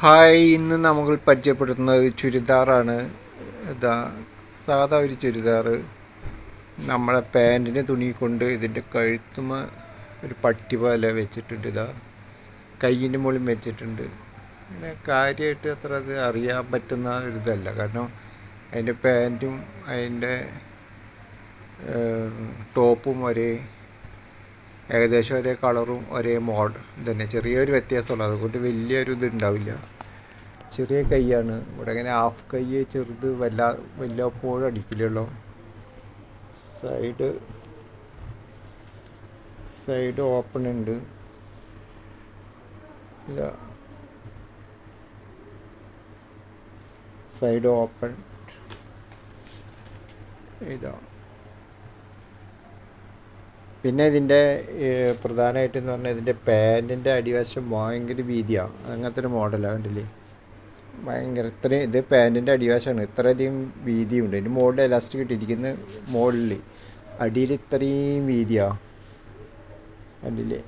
Hi ഇന്ന് നമ്മൾ പരിചയപ്പെടുത്തുന്നത് ചുരിദാറാണ്. ഇതാ സാധാ ഒരു ചുരിദാർ നമ്മളെ പാന്റിന് തുണി കൊണ്ട് ഇതിന്റെ കഴുത്തുമ ഒരു പട്ടി പോലെ വെച്ചിട്ടുണ്ട് ഇതാ. കയ്യിന്റെ മുകളിൽ വെച്ചിട്ടുണ്ട്. പിന്നെ കാര്യമായിട്ട് അത്ര അത് അറിയാൻ പറ്റുന്ന ഒരു ഇതല്ല കാരണം അതിന്റെ പാന്റും അതിന്റെ ടോപ്പും ഒരേ ഏകദേശം ഒരേ കളറും ഒരേ മോഡ് തന്നെ ചെറിയൊരു വ്യത്യാസമുള്ളൂ. അതുകൊണ്ട് വലിയൊരു ഇത് ഉണ്ടാവില്ല ചെറിയ കൈയാണ്. ഇവിടെ ഇങ്ങനെ ഹാഫ് കൈ ചെറുത് വല്ല വല്ലപ്പോഴും അടിക്കില്ലുള്ളൂ സൈഡ് സൈഡ് ഓപ്പൺ ഉണ്ട്. ഇല്ല സൈഡ് ഓപ്പൺ. ഇതാ. പിന്നെ ഇതിന്റെ പ്രധാനമായിട്ടെന്ന് പറഞ്ഞാൽ ഇതിന്റെ പാന്റിന്റെ അടിവശം ഭയങ്കര വീതിയാണ്. അങ്ങനത്തെ ഒരു മോഡലാണ് കണ്ടില്ലേ? ഭയങ്കര ഇത്രയും ഇത് പാന്റിന്റെ അടിവശമാണ് ഇത്രയധികം വീതിയുണ്ട്. ഇതിന്റെ മുകളിൽ എലാസ്റ്റിക് ഇട്ടിരിക്കുന്ന മുകളിൽ അടിയിൽ ഇത്രയും വീതിയാണ് കണ്ടില്ലേ?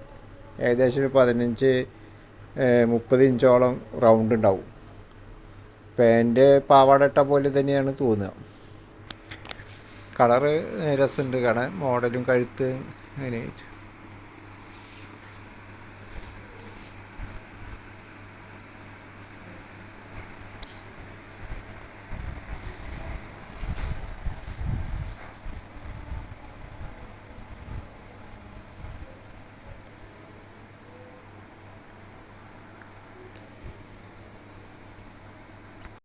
ഏകദേശം ഒരു പതിനഞ്ച് മുപ്പത് ഇഞ്ചോളം റൗണ്ട് ഉണ്ടാവും. പാന്റ് പാവാട ഇട്ട പോലെ തന്നെയാണ് തോന്നുക. കളറ് രസമുണ്ട്. കാണാൻ മോഡലും കഴുത്ത് അങ്ങനെ